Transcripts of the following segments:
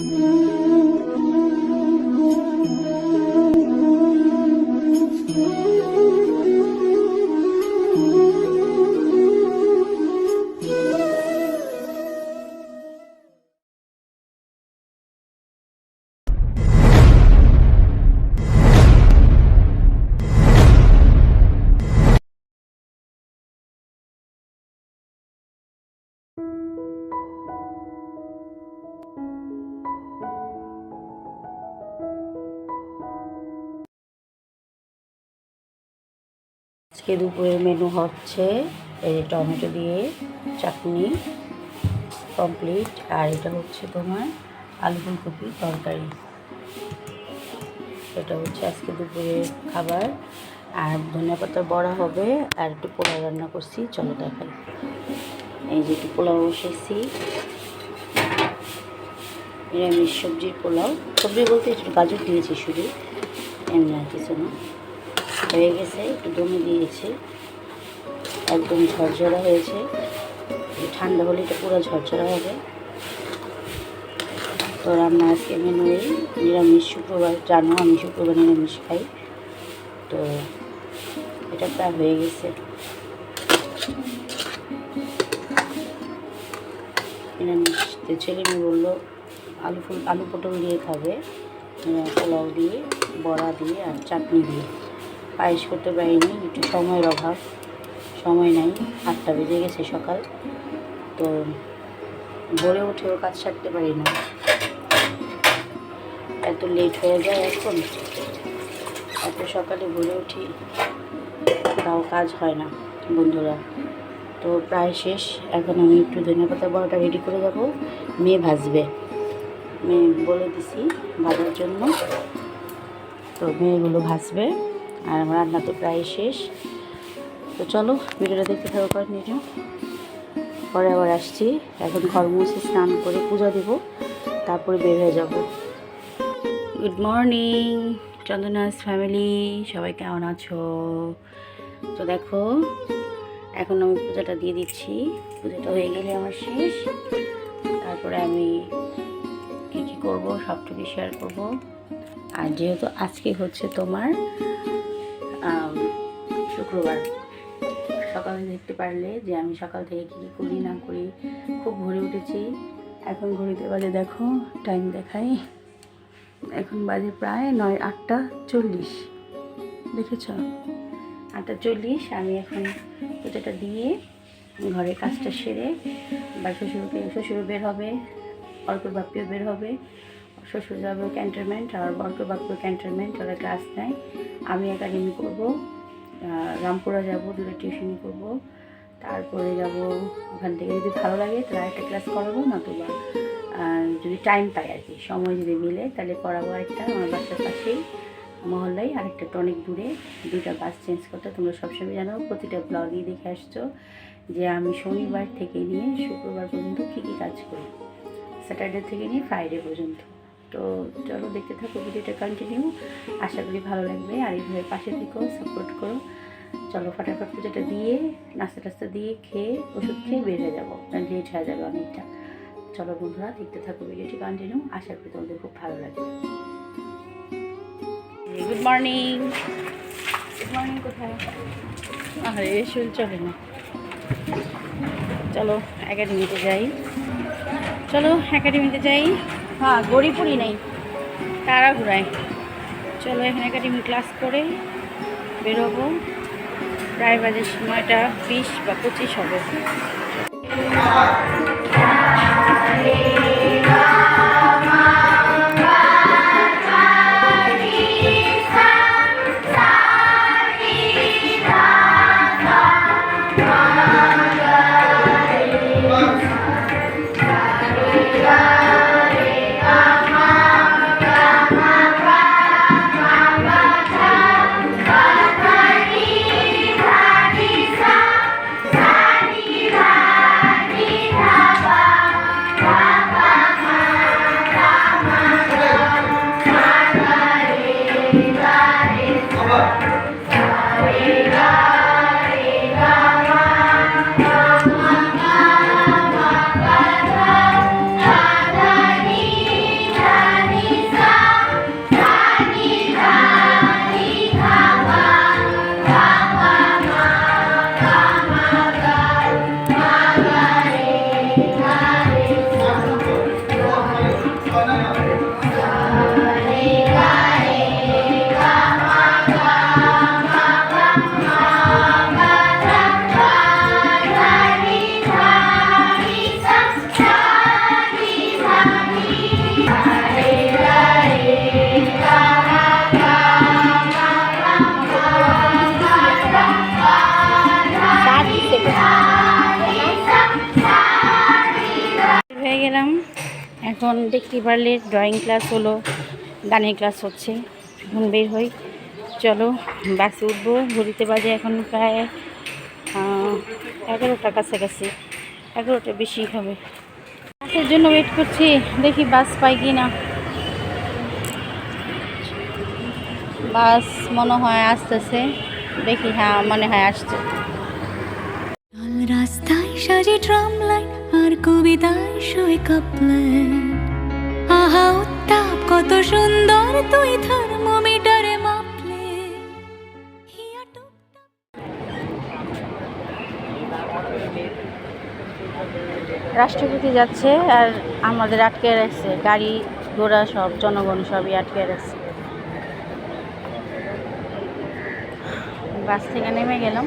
Mm-hmm. আজকে দুপুরের menu হচ্ছে এই টমেটো দিয়ে চাটনি কমপ্লিট আর এটা হচ্ছে তোমার আলু ফুলকপি তরকারি। এটা হচ্ছে আজকে দুপুরের খাবার। আর ধনিয়া পাতার বড়া হবে, আর একটু পোলাও রান্না করছি, চলো দেখাই। এই যে একটু পোলাও বসেছি। নিরামিষ সবজির পোলাও। সবজি বলতে একটু গাজর দিয়েছি শুধু, এমনি আর কিছু না। হয়ে গেছে, একটু দমে দিয়েছি। একদম ঝরঝরা হয়েছে। ঠান্ডা হলে এটা পুরো ঝরঝরা হবে। তো রান্না আজকে মেনু এই নিরামিষ শুক্রবার, জানো আমি শুক্রবার নিরামিষ খাই। তো এটা প্রায় হয়ে গেছে। নিরামিষ ছেলে মেয়ে বলল, আলু ফুল, আলু পটল দিয়ে খাবে। পোলাও দিয়ে, বড়া দিয়ে আর চাটনি দিয়ে। পায়েস করতে পারিনি, একটু সময়ের অভাব, সময় নাই, আটটা বেজে গেছে সকাল। তো ভোরে উঠেও কাজ সারতে পারি না। এত লেট হয়ে যায় এখন। এত সকালে ভোরে উঠি, তাও কাজ হয় না, বন্ধুরা। তো প্রায় শেষ, এখন আমি একটু ধনে পাতা বড়াটা রেডি করে যাব। মেয়ে ভাজবে। মেয়ে বলে দিছি ভাজার জন্য। তো মেয়েগুলো ভাজবে। আর আমার রান্না তো প্রায় শেষ। তো চলো, ভিডিওটা দেখতে থাকো কন্টিনিউ। পরে আবার আসছি। এখন ঘর মুছে স্নান করে পূজা দিব, তারপরে বের হয়ে যাব। গুড মর্নিং চন্দনাস ফ্যামিলি সবাই কেমন আছো? তো দেখো, এখন আমি পূজাটা দিয়ে দিচ্ছি। পূজাটা হয়ে গেলে আমার শেষ। তারপরে আমি কী কী করব সবটুকু শেয়ার করব। আর যেহেতু আজকে হচ্ছে তোমার শুক্রবার, সকালে দেখতে পারলে যে আমি সকাল থেকে কী করি না করি, খুব ভরে উঠেছি। এখন ঘড়িতে বাজে দেখো টাইম দেখাই। এখন বাজে প্রায় নয়, আটটা চল্লিশ। দেখেছ? আটটা চল্লিশ, আমি এখন পুজোটা দিয়ে ঘরের কাজটা সেরে, বা শ্বশুরকে শ্বশুর বের হবে অল্প বাপ্পিও বের হবে। শ্বশুর যাবে ক্যান্টনমেন্ট আর বর্ক বাপ্য ক্যান্টনমেন্ট ওরা ক্লাস নেয়। আমি একাডেমি করব রামপুরা যাব, দুটো টিউশনি করব। তারপরে যাব ওখান থেকে যদি ভালো লাগে তাহলে একটা ক্লাস করাবো, নতুবা যদি টাইম পাই আর কি, সময় যদি মিলে তাহলে করাবো আরেকটা আমার বাচ্চার পাশেই, মহল্লায় আরেকটা টনিক দূরে দুটা বাস চেঞ্জ করতে তোমরা সবসময় জানো, প্রতিটা ব্লগই দেখে আসছো যে আমি শনিবার থেকে নিয়ে শুক্রবার পর্যন্ত কী কী কাজ করি স্যাটারডে থেকে নিয়ে ফ্রাইডে পর্যন্ত। তো চলো দেখতে থাকো ভিডিওটা কন্টিনিউ আশা করি ভালো লাগবে। আর এইভাবে পাশে থেকেও সাপোর্ট করো। চলো ফটাফট পুজোটা দিয়ে নাস্তা টাস্তা দিয়ে খেয়ে ওষুধ খেয়ে বের হয়ে যাব লেট হয়ে যাবে অনেকটা। চলো বন্ধুরা দেখতে থাকো ভিডিওটি কন্টিনিউ আশা করি তোমাদের খুব ভালো লাগবে। গুড মর্নিং গুড মর্নিং কোথায়? আরে শরীর চলে না। চলো একাডেমিতে যাই। চলো একাডেমিতে যাই। হ্যাঁ গড়িপুরি নেই। তারা ঘুরায় চলো, এখানে একাডেমি ক্লাস করে বেরোবো। প্রায় বাজে সময়টা বিশ বা পঁচিশ হবে। এখন দেখতে পারলে ড্রয়িং ক্লাস হলো, গানের ক্লাস হচ্ছে। এখন বের হই। চলো, বাসে উঠবো। ঘুরিতে বাজে এখন প্রায় এগারোটা কাছাকাছি। এগারোটা বেশি হবে। বাসের জন্য ওয়েট করছি। দেখি বাস পাই কি না বাস মনে হয় আসতেছে। দেখি হ্যাঁ মনে হয় আসছে। রাস্তায় সাজে ট্রাম লাইন আর কবিতায় সই কাপলেন। আহা, উত্তাপ, কত সুন্দর তুই থার্মোমিটারে মাপলে। রাষ্ট্রপতি যাচ্ছে আর আমাদের আটকে রাখছে। গাড়ি ঘোড়া সব, জনগণ সবই আটকে রাখছে। বাস থেকে নেমে গেলাম।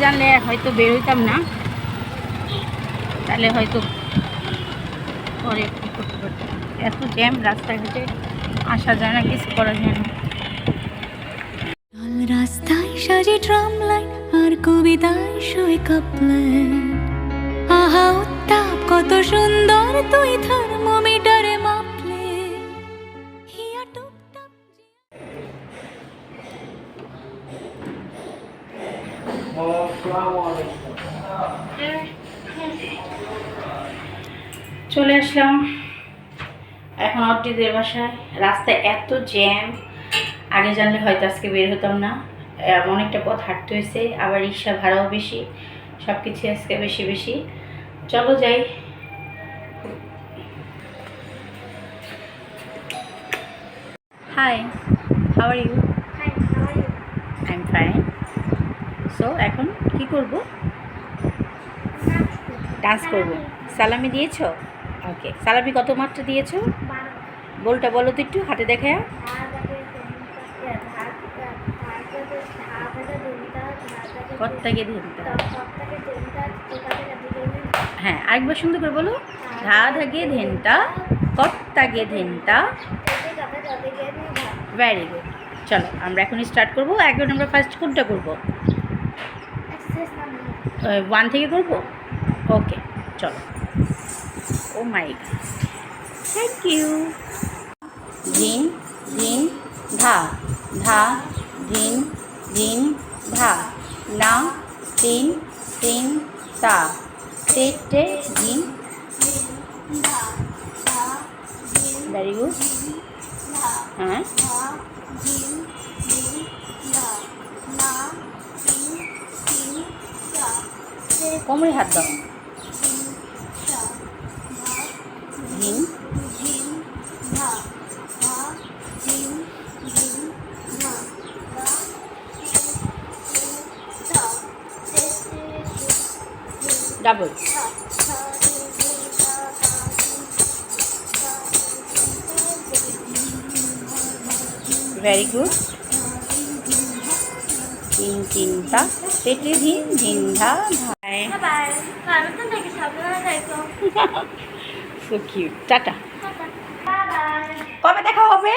জানলে হয়তো বের হইতাম না। তাহলে হয়তো পরে কী করতে পারতাম। এত জ্যাম রাস্তাঘাটে, আসা যায় না, কিছু করা যায় না। রাস্তায় সাজে ট্রাম লাইন আর কবিতায় সই কাপলেন আহা, উত্তাপ, কত সুন্দর তুই মাপলে এখন অর্টিদের বাসায়। রাস্তায় এত জ্যাম। আগে জানলে হয়তো আজকে বের হতাম না। অনেকটা পথ হাঁটতে হয়েছে আবার রিক্সা ভাড়াও বেশি। সব কিছু আজকে বেশি বেশি। চলো যাই। Hi how are you I am fine so এখন কি করব? ডান্স করব। সালামি দিয়েছ? ওকে সালামি কত মাত্রা দিয়েছ? বলটা বলো তো একটু, হাতে দেখে হ্যাঁ আরেকবার সুন্দর করে বলো। ধা ধাগে ধেনতা কত্তাকে ধেনতা ভেরি গুড চলো, আমরা এখন স্টার্ট করব। এখন আমরা ফার্স্ট কোনটা করব? ওয়ান থেকে করব? ওকে চলো। ও মাই থ্যাংক ইউ ধিন ধিন ধা ধা ধিন ধিন ধা, না, তিন তিন, তা টে টে ধিন ভেরি গুড হ্যাঁ। কোমরে হাত দাও। ধিন ডাবল ভেরি গুড তিন তিনটা পেটে ধিন ধিন ধা ধায় সো কিউট টাটা কবে দেখা হবে?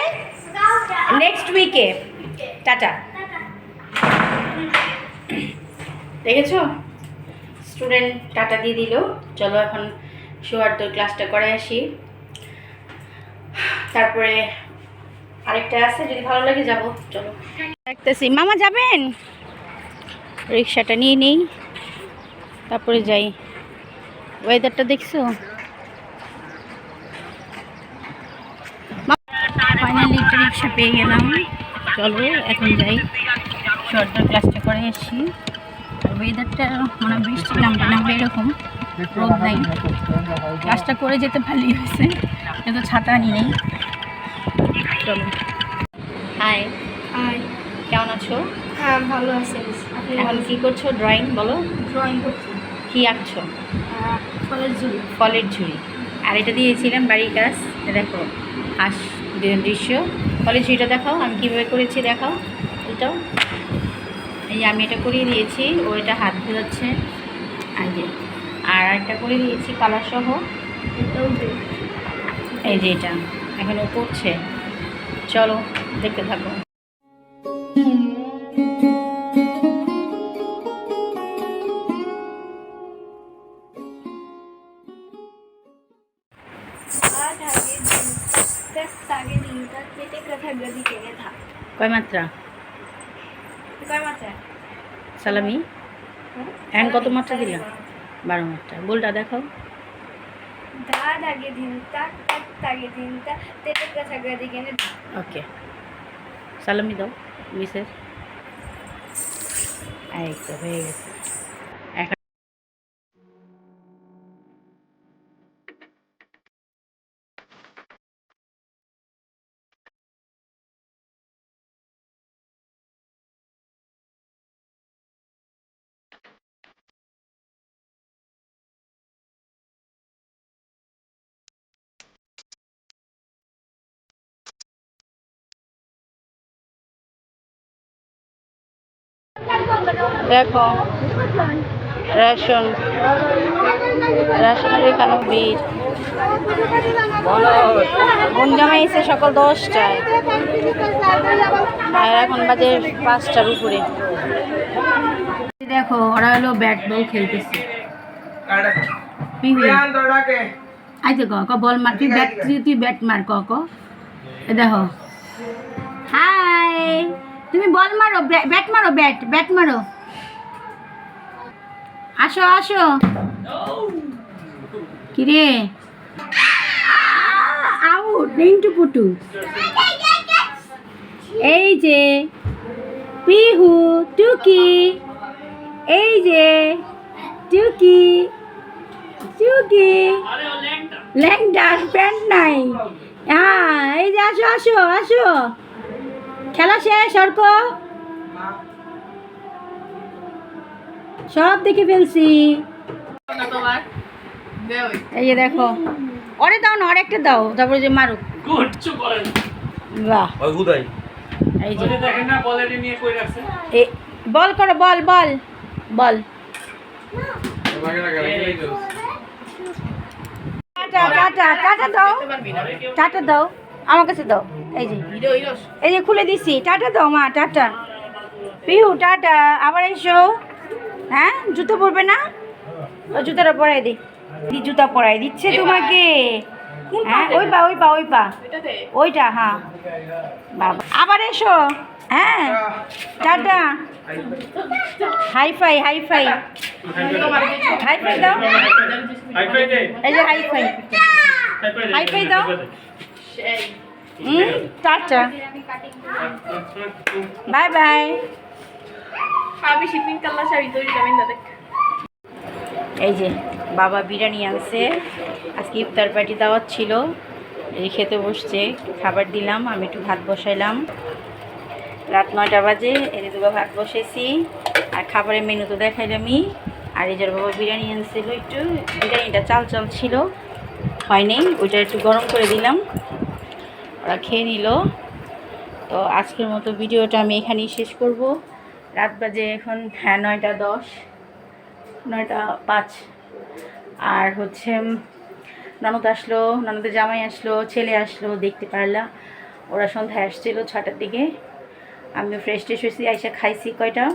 নেক্সট উইকে টাটা দেখেছ? স্টুডেন্ট টাটা দিয়ে দিল। চলো এখন শোয়ার তোর ক্লাসটা করে আসি। তারপরে আরেকটা আছে, যদি ভালো লাগে যাব। চলো। দেখতেছি। মামা যাবেন? রিক্সাটা নিয়ে নেই। তারপরে যাই। ওয়েদারটা দেখছ? ফাইনালি একটা রিক্সা পেয়ে গেলাম। চলো, এখন যাই। শর্ট ক্লাসটা করে আসি। ওয়েদারটা মানে বৃষ্টি নামবে নামবে এরকম রোদ নাই। ক্লাসটা করে যেতে ভালোই হয়েছে। কিন্তু ছাতা নিয়ে নেই। চলো। হাই হাই কেমন আছো? হ্যাঁ ভালো আছি। আপনি এখন কি করছ ড্রয়িং বলো? ড্রয়িং করছি। কি আঁকছো? ফলের ঝুলি ফলের ঝুড়ি। আর এটা দিয়েছিলাম বাড়ির কাজ। দেখো হাঁস দৃশ্য। ফলের ঝুড়িটা দেখাও। আমি কীভাবে করেছি দেখাও। এটাও। এই আমি এটা করিয়ে দিয়েছি, ও এটা হাত ধোয়াচ্ছে আগে আর একটা করে দিয়েছি কালার সহ। এই যে এটা, এখন ও করছে। চলো, দেখতে থাকো। কয় মাত্রা? সালামি। এখন কত মাত্রা দিলাম? বারো মাত্রা। বোলটা দেখাও ওকে। সালামি দাও মিসের এই তো হয়ে গেছে। দেখো, রেশন। রেশনের এখানে ভিড় গুঞ্জামে এসে সকাল দশটায় আর এখন বাজে পাঁচটার উপরে। দেখো, ওরা হলো ব্যাট বল খেলতেছে। পিহু আই তো বল মার ব্যাট, তুই ব্যাট মার, ক ক। দেখো। হাই! তুমি বল মারো ব্যাট মারো, ব্যাট ব্যাট মারো। আসো আসো। কিরে? আউট নেইনটু পুটু। এই যে, পিহু, টুকি। এই যে, টুকি টুকি। ল্যাংটা প্যান্ট নাই। হ্যাঁ এই যে, আসো আসো আসো। খেলা শেষ অর্ক? সব দেখে ফেলছি। এই যে দেখো। ওরে দাও না আরেকটা দাও তারপরে যে মারুক। বাহ। এই যে। দেখেন না বলেটি নিয়ে কই রাখছে? এ বল করো বল বল বল। টাটা টাটা টাটা দাও। টাটা দাও। আমার কাছে দাও। এই যে। এই যে খুলে দিছি। টাটা দাও মা টাটা। পিহু টাটা। আবার এসো। হ্যাঁ? জুতো পরবে না? ও জুতোটা পরাই দি। দি জুতা পরাই। দিচ্ছে তোমাকে। হ্যাঁ ওই পা ওই পা ওই পা। ওইটা হ্যাঁ। বাবা। আবার এসো। হ্যাঁ। Tata. High five high five. High five দাও। এই যে হাই ফাই। হাইফাই দাও। হুম টাটা। Bye bye. আমি শিপিং কাল্লা শাড়ি তৈরি যাবেন দাদা এই যে বাবা বিরিয়ানি আনছে। আজকে ইফতার পার্টি দাওয়াত ছিল। এই খেতে বসছে। খাবার দিলাম আমি একটু ভাত বসাইলাম। রাত নয়টা বাজে এর দুটো ভাত বসেছি। আর খাবারের মেনু তো দেখাইলামই। আর এই যে ওর বাবা বিরিয়ানি আনছিল একটু বিরিয়ানিটা চাল চাল ছিল। হয়নি ওইটা একটু গরম করে দিলাম। ওরা খেয়ে নিল। তো আজকের মতো ভিডিওটা আমি এখানেই শেষ করব। রাত বাজে এখন হ্যাঁ নয়টা দশ, নয়টা পাঁচ। আর হচ্ছে ননদ আসলো ননদের জামাই আসলো, ছেলে আসলো, দেখতে পারলাম ওরা সন্ধ্যায় আসছিল ছটার দিকে। আমিও ফ্রেশ ট্রেশ হয়েছি, আইসা খাইছি কয়টা।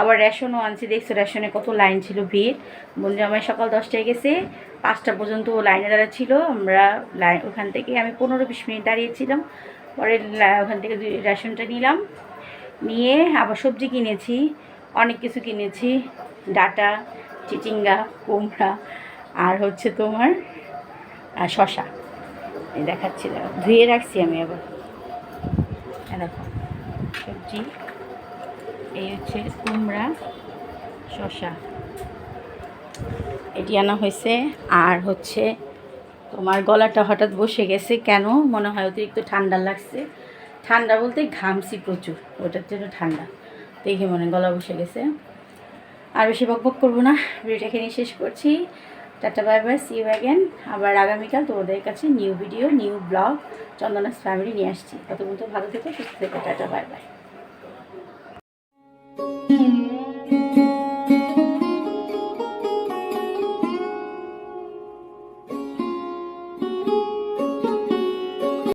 আবার রেশনও আনছি, দেখছ রেশনে কত লাইন ছিল ভিড়। বন্ধু জামাই সকাল দশটায় গেছে, পাঁচটা পর্যন্ত লাইনে দাঁড়া ছিল। আমরা লাইন ওখান থেকে আমি পনেরো বিশ মিনিট দাঁড়িয়েছিলাম। পরে ওখান থেকে রেশনটা নিলাম। নিয়ে আবার সবজি কিনেছি, অনেক কিছু কিনেছি। ডাটা, চিচিঙ্গা, কুমড়া, আর হচ্ছে তোমার শশা দেখাচ্ছি, দাঁড়াও। ধুয়ে রাখছি আমি আবার। দেখো, সবজি। এই হচ্ছে কুমড়া শশা এটি আনা হয়েছে। আর হচ্ছে তোমার গলাটা হঠাৎ বসে গেছে কেন? মনে হয় অতিরিক্ত ঠান্ডা লাগছে। ঠান্ডা বলতে ঘামছি প্রচুর, ওটার জন্য ঠান্ডা। দেখে মনে গলা বসে গেছে। আর বেশি বকবক করব না, ভিডিওটা এখানে শেষ করছি। Tata, bye bye see you again আবার আগামীকাল তোমাদের কাছে new video new vlog Chandana's family নিয়ে আসছি। তত পর্যন্ত ভালো থেকো, সুস্থ থেকো, টাটা, বাই বাই।